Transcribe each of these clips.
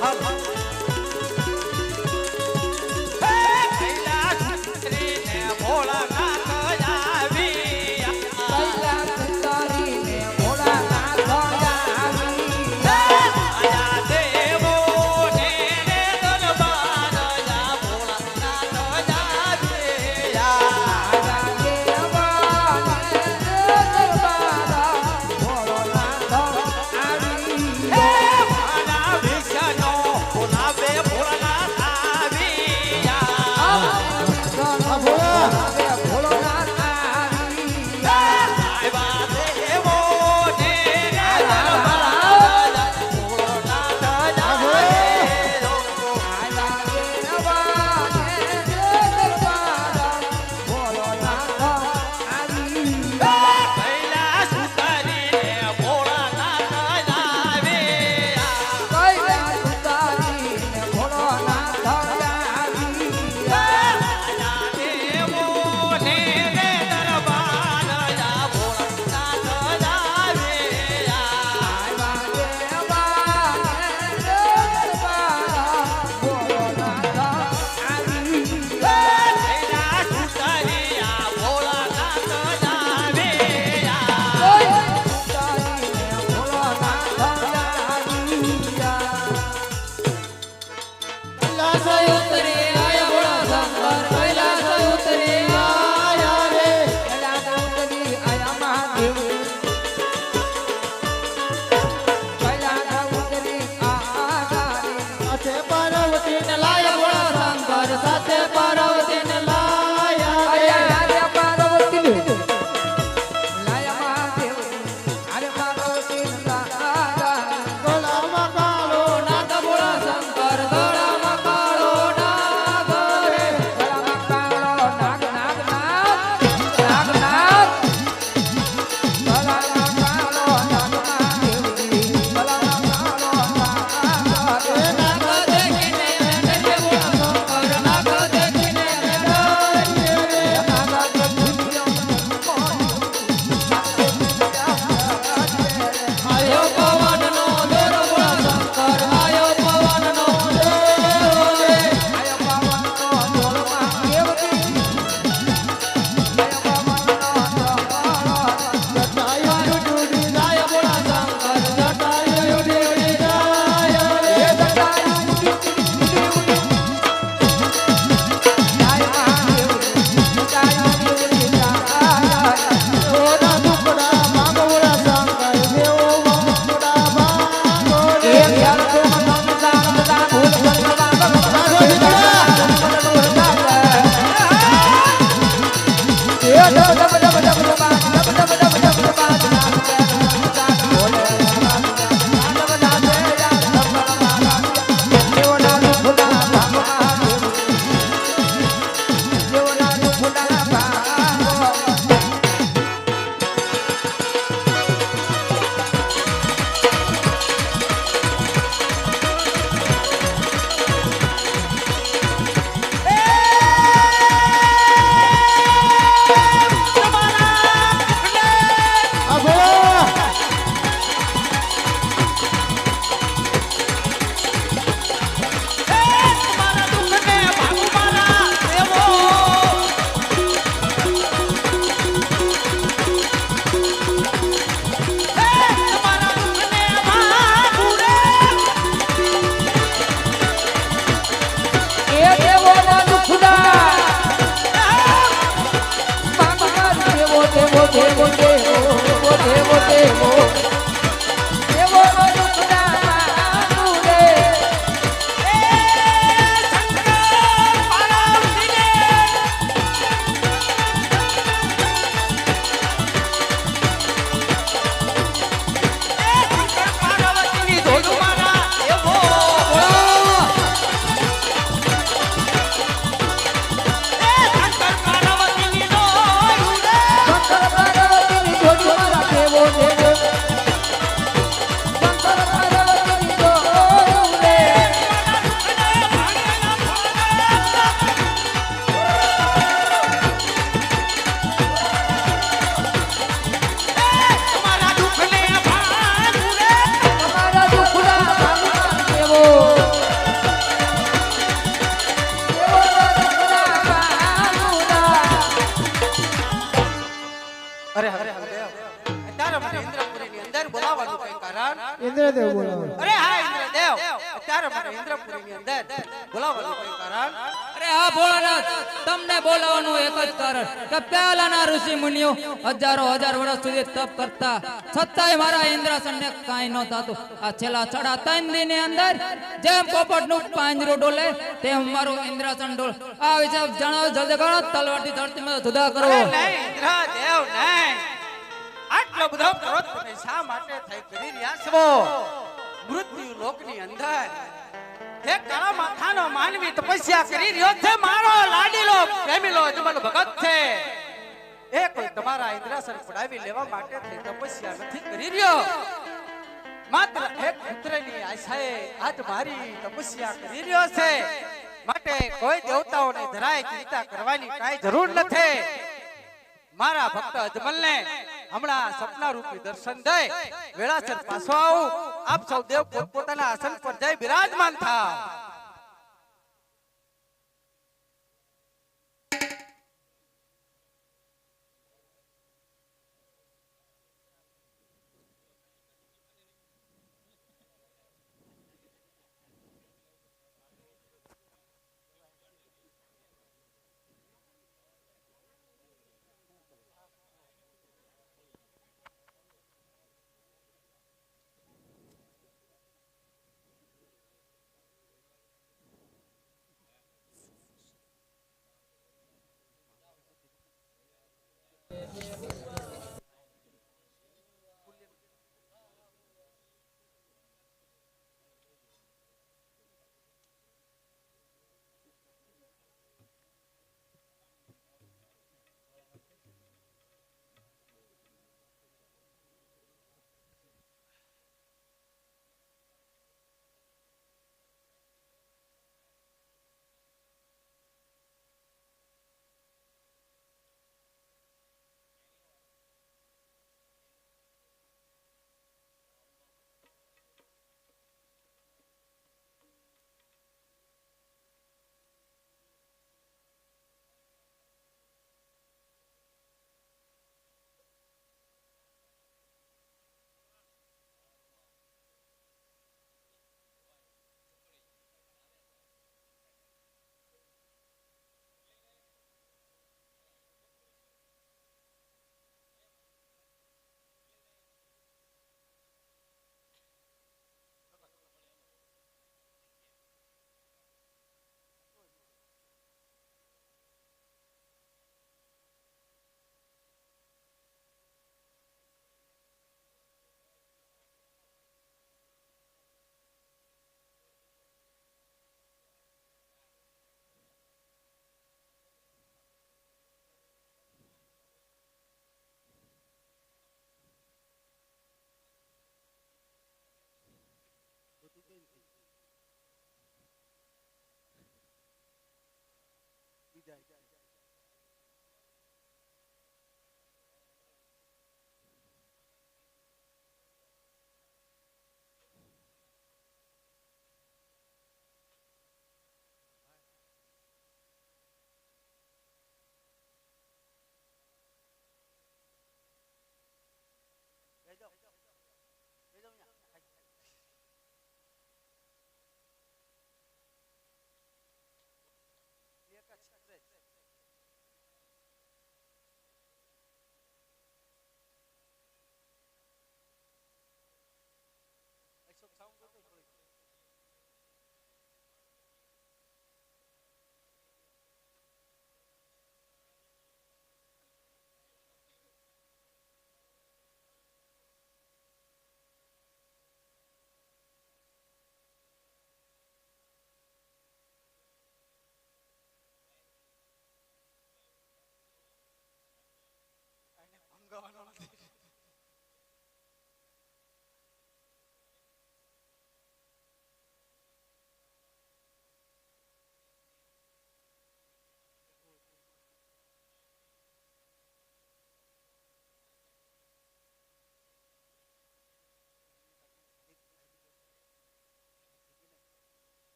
হাত ઇન્દ્રદેવ બોલાવો અરે હા ઇન્દ્રદેવ. અત્યારે મને ઇન્દ્રપુરીની અંદર બોલાવવાનું કઈ કારણ અરે હા ભોળાનાથ તમને બોલાવવાનું એક જ કારણ કે પહેલાના ઋષિ મુનિઓ હજારો હજાર વર્ષ સુધી તપ કરતા છતાંય મારા ઇન્દ્રાસનને કાંઈ ન થતું. આ છેલ્લા સાડા ત્રણ દિનની અંદર જેમ પોપટનું પાંજરું ડોલે તેમ મારું ઇન્દ્રાસન ડોલ આ વિશે જણાવો જલ્દી કરો તલવારથી ધરતીમાં જુદા કરો. નહીં ઇન્દ્રદેવ નહીં. આટલો બધો ક્રોધ તમે શા માટે થઈ કરી રહ્યા છો? મૃત્યુ લોકની અંદર. હે કાળા માથાનો માનવી તપસ્યા કરી રહ્યો છે. મારો લાડીલો પ્રેમીલો અજમલ ભગત છે. એ કોઈ તમારા ઇન્દ્રાસન પડાવી લેવા માટે થઈ તપસ્યા નથી કરી રહ્યો. માત્ર એક પુત્રની આશાએ આજ મારી તપસ્યા કરી રહ્યો છે. માટે કોઈ દેવતાઓને જરાય ચિંતા કરવાની કાંઈ જરૂર નથી. મારા ભક્ત અજમલને હમણાં સપના રૂપી દર્શન દઈ વેળાસર પાછો આવું. આપ સૌ દેવ પોતપોતાના આસન પર જઈ બિરાજમાન થાવ. going on.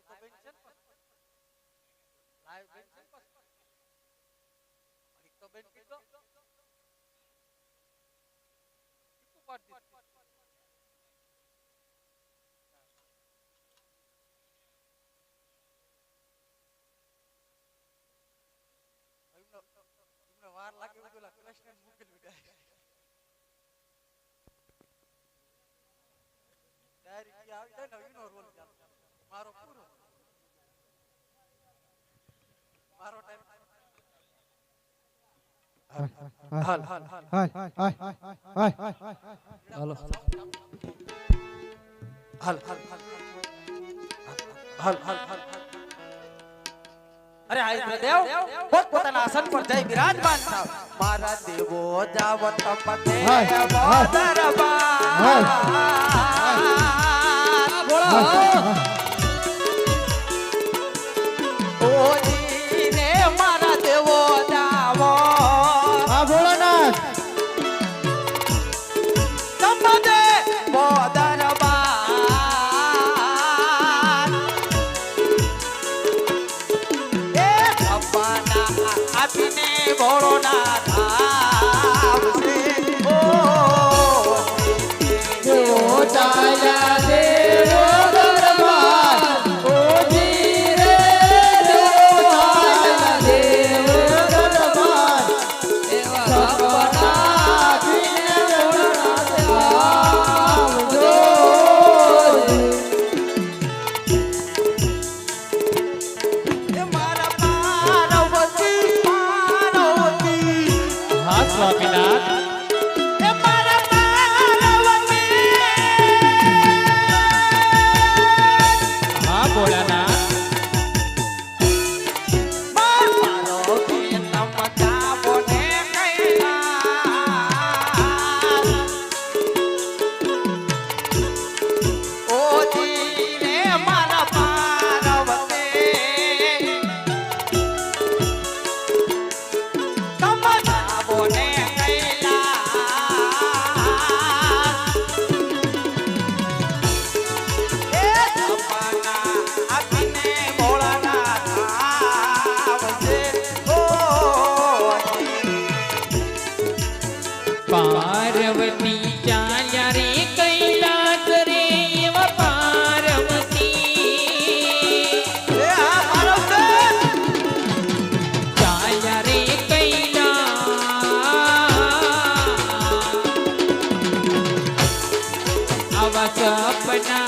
લાઈવ તો બન છે ને લાઈવ બન છે ને અડી તો બન કીધો કીધું પાડ દીધું વાર લાગે એવું પેલા કૃષ્ણ મોકલી વિડાય ડાયરેક્ટ આવી જાય ને એનો રોલ ચાલુ મારો પૂરો. મારો ટાઈમ મારા દેવો જાવત દરબાર. का सपना